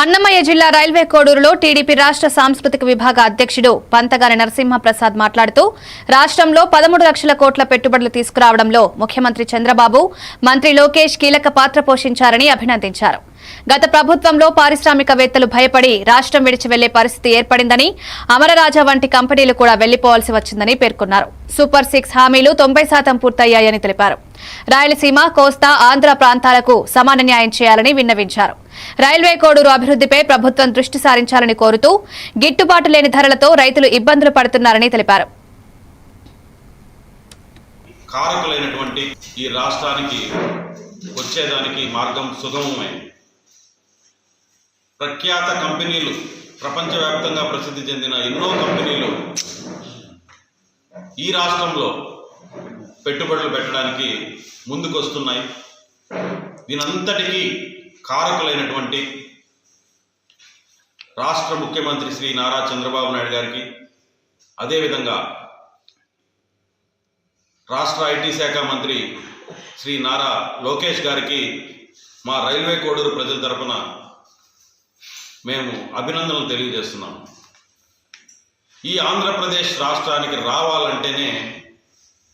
అన్నమయ్య జిల్లా railway కోడూరులో TDP రాష్ట్ర సాంస్కృతిక విభాగ అధ్యక్షుడు పంతగారి నరసింహప్రసాద్ మాట్లాడుతూ రాష్ట్రంలో పదమూడు లక్షల కోట్ల పెట్టుబడులు తీసుకురావడంలో ముఖ్యమంత్రి చంద్రబాబు మంత్రి లోకేష్ కీలక పాత్ర పోషించారని అభినందించారు. గత ప్రభుత్వంలో పారిశ్రామికవేత్తలు భయపడి రాష్ట్రం విడిచి వెళ్ళే పరిస్థితి ఏర్పడిందని అమరరాజా వంటి కంపెనీలు కూడా వెళ్ళిపోవాల్సి వచ్చిందని పేర్కొన్నారు. సూపర్ సిక్స్ హామీలు తొంభై శాతం పూర్తయ్యాయని తెలిపారు. రాయలసీమ కోస్తా ఆంధ్ర ప్రాంతాలకు సమాన న్యాయం చేయాలని విన్నవించారు. రైల్వే కోడూరు అభివృద్ధిపై ప్రభుత్వం దృష్టి సారించాలని కోరుతూ గిట్టుబాటు లేని ధరలతో రైతులు ఇబ్బందులు పడుతున్నారని తెలిపారు. కారకులైనటువంటి ఈ రాష్ట్రానికి వచ్చేదానికి మార్గం సుగమమైంది. ప్రఖ్యాత కంపెనీలు ప్రపంచవ్యాప్తంగా ప్రసిద్ధి చెందిన ఎన్నో కంపెనీలు ఈ రాష్ట్రంలో పెట్టుబడులు పెట్టడానికి ముందుకొస్తున్నాయి. దీనంతటికీ కారకులైనటువంటి రాష్ట్ర ముఖ్యమంత్రి శ్రీ నారా చంద్రబాబు నాయుడు గారికి అదేవిధంగా రాష్ట్ర ఐటీ శాఖ మంత్రి శ్రీ నారా లోకేష్ గారికి మా రైల్వే కోడూరు ప్రజల తరపున మేము అభినందనలు తెలియజేస్తున్నాం. ఈ ఆంధ్రప్రదేశ్ రాష్ట్రానికి రావాలంటేనే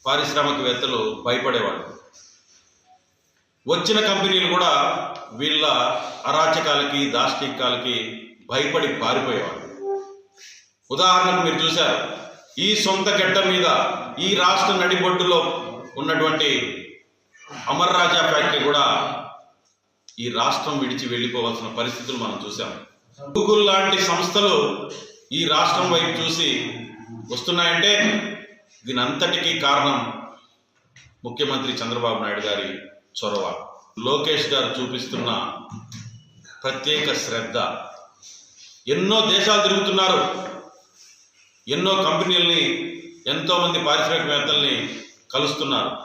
పారిశ్రామికవేత్తలు భయపడేవాళ్ళు. వచ్చిన కంపెనీలు కూడా వీళ్ళ అరాచకాలకి దాష్టికాలకి భయపడి పారిపోయేవాళ్ళు. ఉదాహరణకు మీరు చూశారు ఈ సొంత గడ్డ మీద ఈ రాష్ట్ర నడిబొడ్డులో ఉన్నటువంటి అమర్ రాజా ఫ్యాక్టరీ కూడా ఈ రాష్ట్రం విడిచి వెళ్ళిపోవాల్సిన పరిస్థితులు మనం చూసాం గూగుల్ లాంటి సంస్థలు ఈ రాష్ట్రం వైపు చూసి వస్తున్నాయంటే దీని అంతటికీ కారణం ముఖ్యమంత్రి చంద్రబాబు నాయుడు గారి చొరవ. లోకేష్ గారు చూపిస్తున్న ప్రత్యేక శ్రద్ధ. ఎన్నో దేశాలు తిరుగుతున్నారు. ఎన్నో కంపెనీలని ఎంతోమంది పారిశ్రామికవేత్తల్ని కలుస్తున్నారు.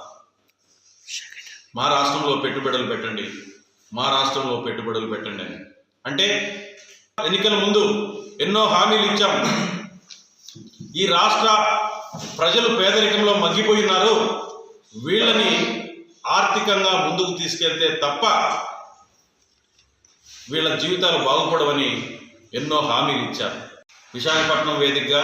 మా రాష్ట్రంలో పెట్టుబడులు పెట్టండి. మా రాష్ట్రంలో పెట్టుబడులు పెట్టండి అని. అంటే ఎన్నికల ముందు ఎన్నో హామీలు ఇచ్చాం. ఈ రాష్ట్ర ప్రజలు పేదరికంలో మగ్గిపోయినారు. వీళ్ళని ఆర్థికంగా ముందుకు తీసుకెళ్తే తప్ప వీళ్ళ జీవితాలు బాగుపడవని ఎన్నో హామీలు ఇచ్చారు. విశాఖపట్నం వేదికగా